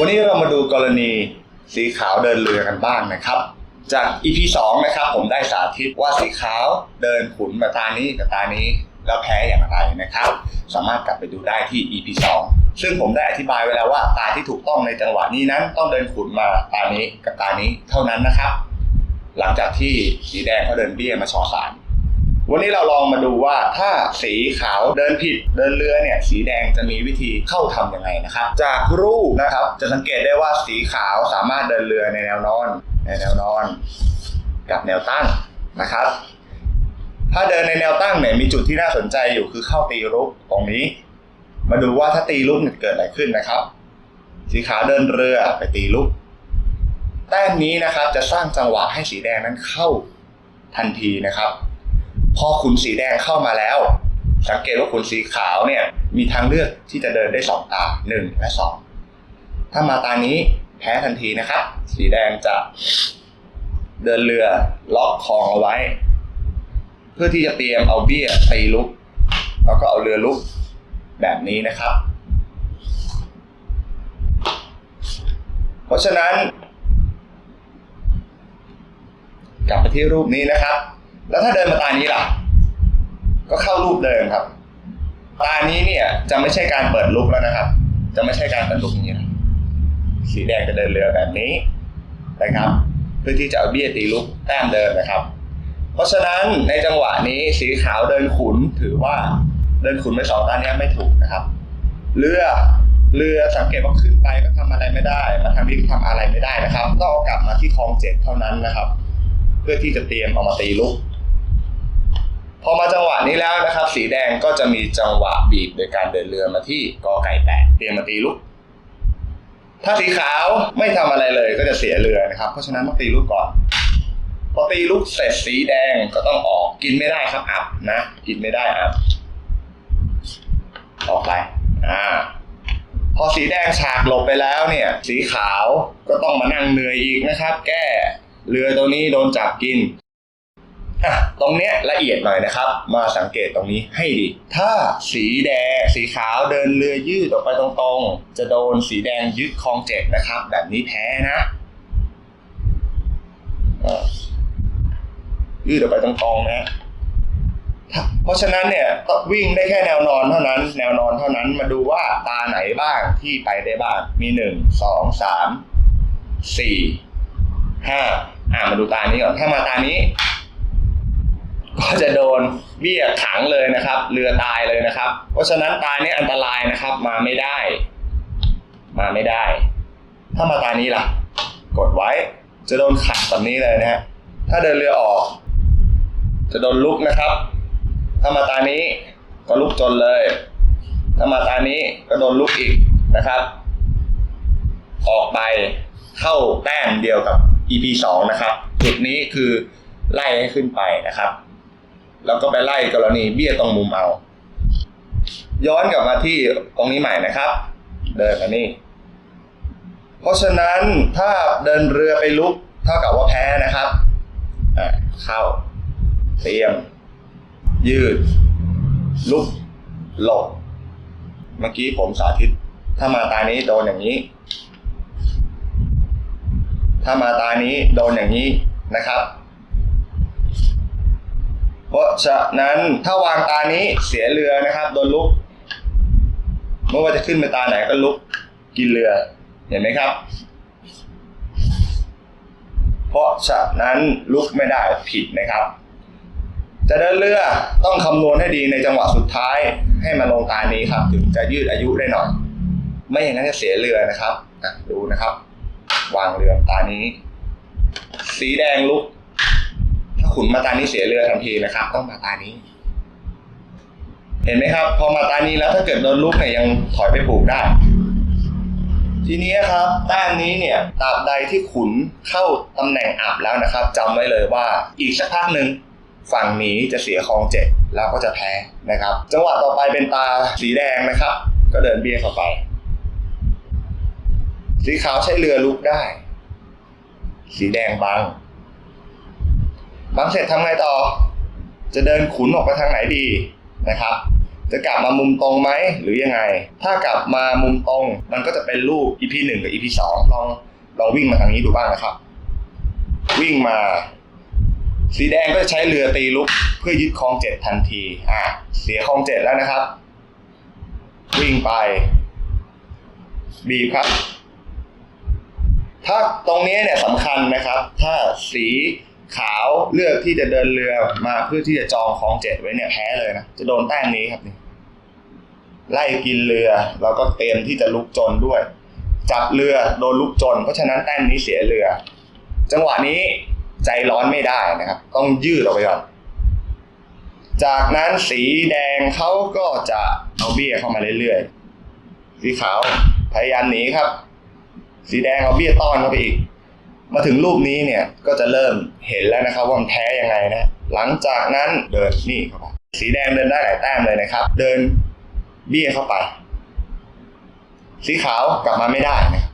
วันนี้เรามาดูกรณีสีขาวเดินเรือกันบ้างนะครับ จาก EP 2 นะครับ ผมได้สาธิตว่าสีขาวเดินขุนมาตานี้กับตานี้ แล้วแพ้อย่างไรนะครับ สามารถกลับไปดูได้ที่ EP 2 ซึ่งผมได้อธิบายไว้แล้วว่าตาที่ถูกต้องในจังหวะนี้นั้น ต้องเดินขุนมาตานี้กับตานี้เท่านั้นนะครับ หลังจากที่สีแดงเขาเดินเบี้ยมาชอสาม วันนี้เราลองมาดูว่าถ้าสีขาวเดินผิดเดินเรือเนี่ยสีแดงจะมีวิธีเข้าทำยังไงนะครับ จากรูปนะครับจะสังเกตได้ว่าสีขาวสามารถเดินเรือในแนวนอน ในแนวนอน กับแนวตั้งนะครับ ถ้าเดินในแนวตั้งเนี่ยมีจุดที่น่าสนใจอยู่คือเข้าตีรุกตรงนี้ มาดูว่าถ้าตีลุกเนี่ยเกิดอะไรขึ้นนะครับ สีขาวเดินเรือไปตีลุกแต้มนี้นะครับจะสร้างจังหวะให้สีแดงนั้นเข้าทันทีนะครับ พอขุนสีแดงเข้ามาแล้ว สังเกตว่าขุนสีขาวเนี่ยมีทางเลือกที่จะเดินได้สองตาหนึ่งและสองถ้ามาตานี้แพ้ทันทีนะครับ สีแดงจะเดินเรือล็อกคลองเอาไว้ เพื่อที่จะเตรียมเอาเบี้ยตีลุก แล้วก็เอาเรือลุกแบบนี้นะครับ เพราะฉะนั้น กลับไปที่รูปนี้นะครับ แล้วถ้าเดินมาตานี้ล่ะ ก็เข้ารูปเดิมครับ ตานี้เนี่ย จะไม่ใช่การเปิดลุกแล้วนะครับ จะไม่ใช่การเปิดลุกอย่างนี้นะสีแดงจะเดินเรือแบบนี้นะครับเพื่อที่จะเอาเบี้ยตีลุกแต้มเดิมนะครับ เพราะฉะนั้นในจังหวะนี้สีขาวเดินขุนถือว่าเดินขุนไปสองตาเนี้ยไม่ถูกนะครับ เรือเรือสังเกตว่าขึ้นไปก็ทำอะไรไม่ได้ มาทางนี้ก็ทำอะไรไม่ได้นะครับ ต้องเอากลับมาที่คลองเจ็ดเท่านั้นนะครับ เพื่อที่จะเตรียมเอามาตีลุก พอมาจังหวะนี้แล้วนะครับ สีแดงก็จะมีจังหวะบีบโดยการเดินเรือมาที่กอไก่แปดเตรียมมาตีลุกถ้าสีขาวไม่ทำอะไรเลยก็จะเสียเรือนะครับ เพราะฉะนั้นต้องตีลุกก่อน พอตีลุกเสร็จสีแดงก็ต้องออกกินไม่ได้ครับอับนะกินไม่ได้อับออกไปอ่าพอสีแดงฉากหลบไปแล้วเนี่ย สีขาวก็ต้องมานั่งเหนื่อยอีกนะครับ แก้เรือตัวนี้โดนจับกิน อะตรงเนี้ยละเอียดหน่อยนะครับ มาสังเกตตรงนี้ให้ดี ถ้าสีแดงสีขาวเดินเรือยืดออกไปตรงๆ จะโดนสีแดงยึดคลองเจ็ดนะครับ แบบนี้แพ้นะอะยืดออกไปตรงๆนะเพราะฉะนั้นเนี่ยวิ่งได้แค่แนวนอนเท่านั้น แนวนอนเท่านั้นมาดูว่าตาไหนบ้างที่ไปได้บ้าง มีหนึ่งสองสามสี่ห้าอ่ามาดูตานี้ก่อนถ้ามาตานี้ ก็จะโดนเบี้ยขังเลยนะครับ เรือตายเลยนะครับ เพราะฉะนั้นตายนี้อันตรายนะครับ มาไม่ได้ มาไม่ได้ ถ้ามาตานี้ล่ะ กดไว้ จะโดนขัดแบบนี้เลยนะฮะ ถ้าเดินเรือออก จะโดนลุกนะครับ ถ้ามาตานี้ก็ลุกจนเลย ถ้ามาตานี้ก็โดนลุกอีกนะครับ ออกไปเข้าแต้มเดียวกับ EP 2 นะครับ จุดนี้คือไล่ให้ขึ้นไปนะครับ แล้วก็ไปไล่กรณีเบี้ยตรงมุมเอา ย้อนกลับมาที่ตรงนี้ใหม่นะครับ เดินมานี่ เพราะฉะนั้นถ้าเดินเรือไปลุกเท่ากับว่าแพ้นะครับอะเข้า เตรียม ยืด ลุก หลบ เมื่อกี้ผมสาธิต ถ้ามาตานี้โดนอย่างนี้ ถ้ามาตานี้โดนอย่างนี้นะครับ เพราะฉะนั้นถ้าวางตานี้เสียเรือนะครับโดนลุกไม่ว่าจะขึ้นไปตาไหนก็ลุกกินเรือเห็นไหมครับ เพราะฉะนั้นลุกไม่ได้ผิดนะครับ จะเดินเรือต้องคำนวณให้ดีในจังหวะสุดท้าย ให้มาลงตานี้ครับ ถึงจะยืดอายุได้หน่อย ไม่อย่างนั้นจะเสียเรือนะครับดูนะครับ วางเรือตานี้ สีแดงลุก ขุนมาตานี้เสียเรือทันทีนะครับ ต้องมาตานี้ เห็นไหมครับ พอมาตานี้แล้วถ้าเกิดโดนลุกเนี่ยยังถอยไปผูกได้ ทีนี้ครับแต้มนี้เนี่ยตราบใดที่ขุนเข้าตำแหน่งอับแล้วนะครับจำไว้เลยว่าอีกสักพักหนึ่งฝั่งนี้จะเสียคลองเจ็ดแล้วก็จะแพ้นะครับ จังหวะต่อไปเป็นตาสีแดงนะครับ ก็เดินเบี้ยเข้าไป สีขาวใช้เรือลุกได้ สีแดงบัง บังเสร็จทำไงต่อ จะเดินขุนออกไปทางไหนดีนะครับ จะกลับมามุมตรงไหมหรือยังไง ถ้ากลับมามุมตรง มันก็จะเป็นรูป EP 1 กับ EP 2 ลองลองวิ่งมาทางนี้ดูบ้างนะครับ วิ่งมา สีแดงก็จะใช้เรือตีลุก เพื่อยึดคลองเจ็ดทันทีอะเสียคลองเจ็ดแล้วนะครับ วิ่งไปบีครับ ถ้าตรงนี้เนี่ยสำคัญนะครับ ถ้าสี ขาวเลือกที่จะเดินเรือมาเพื่อที่จะจองคลองเจ็ดไว้เนี่ยแพ้เลยนะจะโดนแต้มนี้ครับนี่ไล่กินเรือเราก็เตรียมที่จะลุกจนด้วย จับเรือโดนลุกจน เพราะฉะนั้นแต้มนี้เสียเรือ จังหวะนี้ใจร้อนไม่ได้นะครับ ต้องยืดออกไปก่อนจากนั้นสีแดงเขาก็จะเอาเบี้ยเข้ามาเรื่อยๆสีขาวพยายามหนีครับ สีแดงเอาเบี้ยต้อนเข้าไปอีก มาถึงรูปนี้เนี่ยก็จะเริ่มเห็นแล้วนะครับว่ามันแพ้ยังไงนะหลังจากนั้นเดินนี่เข้าไปสีแดงเดินได้หลายแต้มเลยนะครับ เดินเบี้ยเข้าไป สีขาวกลับมาไม่ได้นะ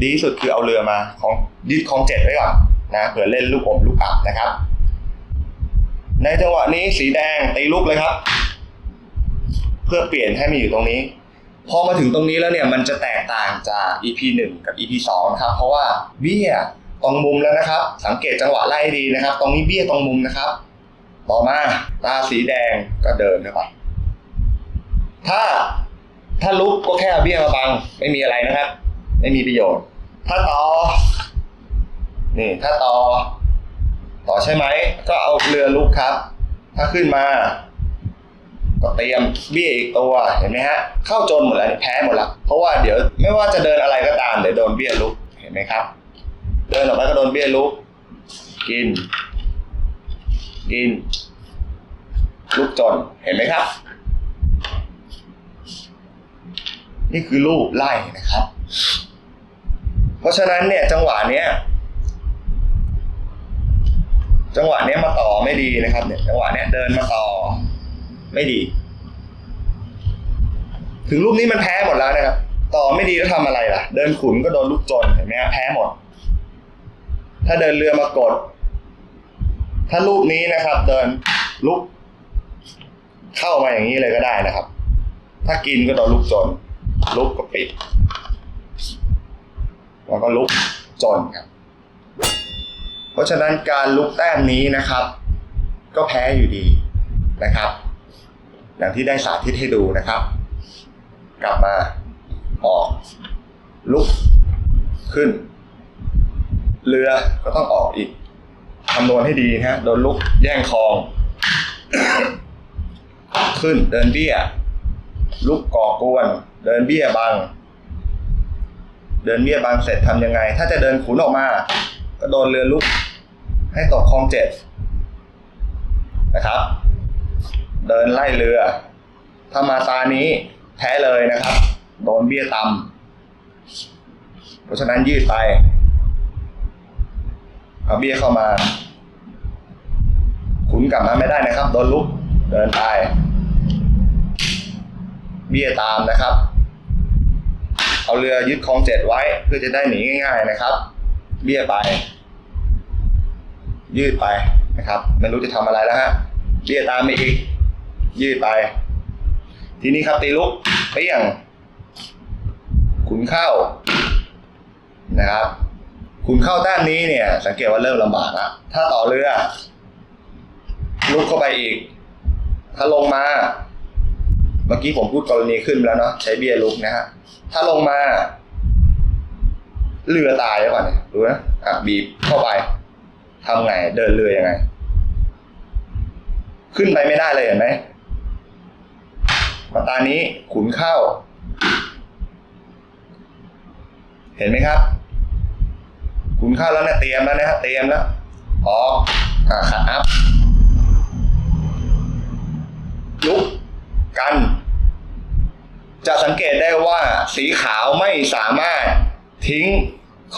ดีที่สุดคือเอาเรือมาของยึดของเจ็ดไว้ก่อนนะเผื่อเล่นลูกอมลูกอับนะครับ ในจังหวะนี้สีแดงตีลูกเลยครับ เพื่อเปลี่ยนให้มาอยู่ตรงนี้ พอมาถึงตรงนี้แล้วเนี่ยมันจะแตกต่างจาก EP 1 กับ EP 2นะครับเพราะว่าเบี้ยตรงมุมแล้วนะครับ สังเกตจังหวะไล่ดีนะครับ ตรงนี้เบี้ยตรงมุมนะครับ ต่อมาตาสีแดงก็เดินเข้าไปถ้าถ้าลุกก็แค่เบี้ยมาบัง ไม่มีอะไรนะครับ ไม่มีประโยชน์ ถ้าต่อนี่ถ้าต่อ ต่อใช่ไหมก็เอาเรือลุกครับ ถ้าขึ้นมา ก็เตรียมเบี้ยอีกตัวเห็นไหมฮะเข้าจนหมดแล้วแพ้หมดละเพราะว่าเดี๋ยวไม่ว่าจะเดินอะไรก็ตามเดี๋ยวโดนเบี้ยลุกเห็นไหมครับ เดินออกไปก็โดนเบี้ยลุกกิน กินลุกจนเห็นไหมครับ นี่คือรูปไล่นะครับ เพราะฉะนั้นเนี่ยจังหวะเนี้ยจังหวะเนี้ยมาต่อไม่ดีนะครับเนี่ยจังหวะเนี้ยเดินมาต่อ ไม่ดี ถึงรูปนี้มันแพ้หมดแล้วนะครับ ต่อไม่ดีแล้วทำอะไรล่ะ เดินขุนก็โดนลูกจนเห็นไหมแพ้หมด ถ้าเดินเรือมากด ถ้ารูปนี้นะครับ เดินลุก เข้ามาอย่างนี้เลยก็ได้นะครับ ถ้ากินก็โดนลูกจน ลุกก็ปิด แล้วก็ลุกจนครับ เพราะฉะนั้นการลุกแต้มนี้นะครับ ก็แพ้อยู่ดีนะครับ อย่างที่ได้สาธิตให้ดูนะครับ กลับมาออก ลุกขึ้น เรือก็ต้องออกอีกคำนวณให้ดีนะฮะโดนลุกแย่งคลอง ขึ้นเดินเบี้ย ลุกก่อกวน เดินเบี้ยบัง เดินเบี้ยบังเสร็จทำยังไง ถ้าจะเดินขุนออกมา ก็โดนเรือลุก ให้ตกคลองเจ็ดนะครับ เดินไล่เรือ ถ้ามาตานี้แพ้เลยนะครับ โดนเบี้ยต่ำเพราะฉะนั้นยืดไปเอาเบี้ยเข้ามา ขุนกลับมาไม่ได้นะครับ โดนลุก เดินไป เบี้ยตามนะครับ เอาเรือยึดคลองเจ็ดไว้ เพื่อจะได้หนีง่าย ๆนะครับ เบี้ยไป ยืดไปนะครับ ไม่รู้จะทำอะไรแล้วฮะเบี้ยตามไปอีก ยืดไป ทีนี้ครับตีลุกเปี้ยง ขุนเข้านะครับ ขุนเข้าด้านนี้เนี่ย สังเกตว่าเริ่มลำบากละถ้าต่อเรือ ลุกเข้าไปอีก ถ้าลงมา เมื่อกี้ผมพูดกรณีขึ้นแล้วเนาะใช้เบียร์ลุกนะฮะถ้าลงมา เรือตายแล้วก่อนเนี่ยดูนะอะบีบเข้าไปทำไง เดินเรือยังไง ขึ้นไปไม่ได้เลยเห็นไหม มาตานี้ขุนเข้า เห็นไหมครับ ขุนเข้าแล้วนะเตรียมแล้วนะฮะเตรียมแล้วออกอ่าขัดอัพลุกกัน จะสังเกตได้ว่าสีขาวไม่สามารถทิ้ง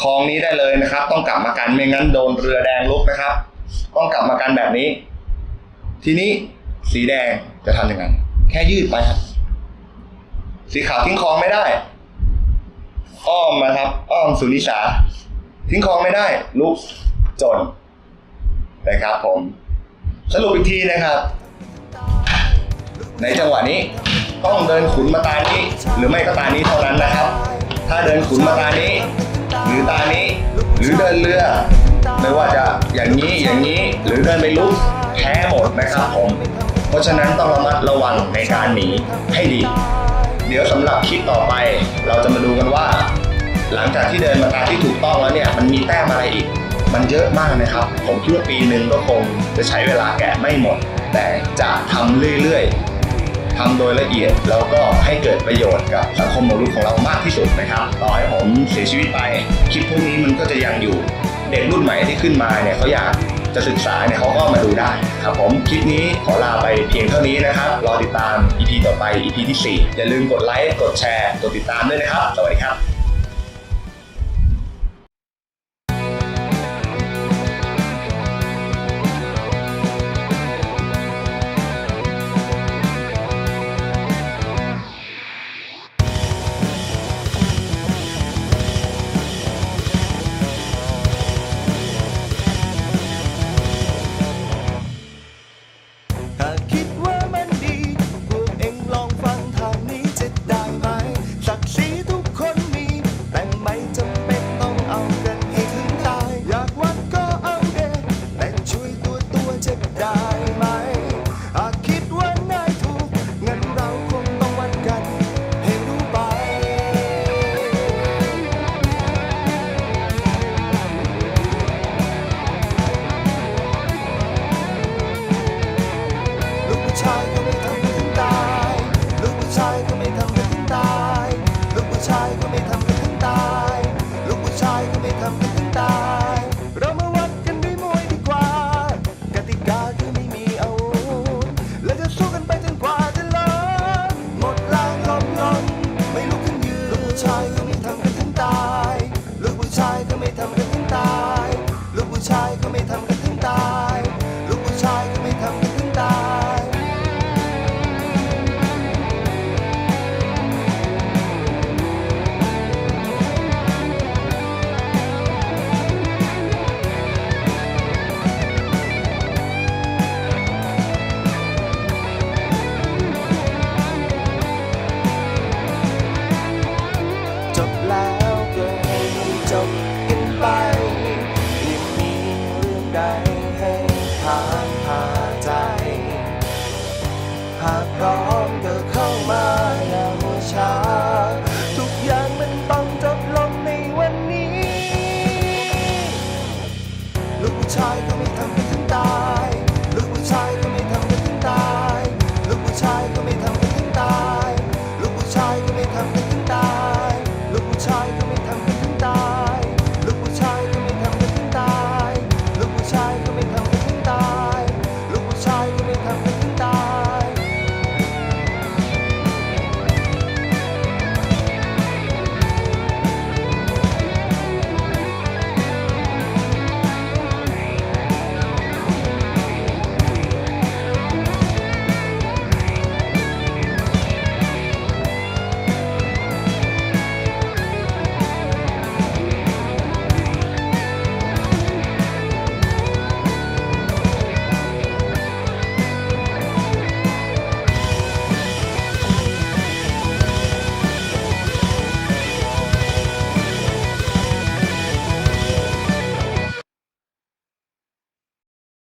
คลองนี้ได้เลยนะครับ ต้องกลับมากันไม่งั้นโดนเรือแดงลุกนะครับ ต้องกลับมากันแบบนี้ ทีนี้สีแดงจะทำยังไง แค่ยืดไปครับ สีขาวทิ้งคลองไม่ได้ อ้อมมาครับ อ้อมสุนิสา ทิ้งคลองไม่ได้ ลุกจนนะครับผม สรุปอีกทีนะครับ ในจังหวะนี้ ต้องเดินขุนมาตานี้ หรือไม่ก็ตานี้เท่านั้นนะครับ ถ้าเดินขุนมาตานี้ หรือตานี้ หรือเดินเรือไม่ว่าจะอย่างนี้อย่างนี้หรือเดินไปลุกแพ้หมดนะครับผม เพราะฉะนั้นต้องระมัดระวังในการหนีให้ดี เดี๋ยวสำหรับคลิปต่อไป เราจะมาดูกันว่า หลังจากที่เดินมาตาที่ถูกต้องแล้วเนี่ยมันมีแต้มอะไรอีก มันเยอะมากนะครับ ผมคิดว่าปีหนึ่งก็คงจะใช้เวลาแกะไม่หมด แต่จะทำเรื่อยๆทำโดยละเอียดแล้วก็ให้เกิดประโยชน์กับสังคมมนุษย์ของเรามากที่สุดนะครับต่อให้ผมเสียชีวิตไปคลิปพวกนี้มันก็จะยังอยู่เด็กรุ่นใหม่ที่ขึ้นมาเนี่ยเขาอยาก จะศึกษาเนี่ยเขาก็มาดูได้ครับผมคลิปนี้ขอลาไปเพียงเท่านี้นะครับ รอติดตาม EP ต่อไป EP ที่ 4 อย่าลืมกดไลค์กดแชร์กดติดตามด้วยนะครับ สวัสดีครับ ให้ผ่านพาใจ หากพร้อม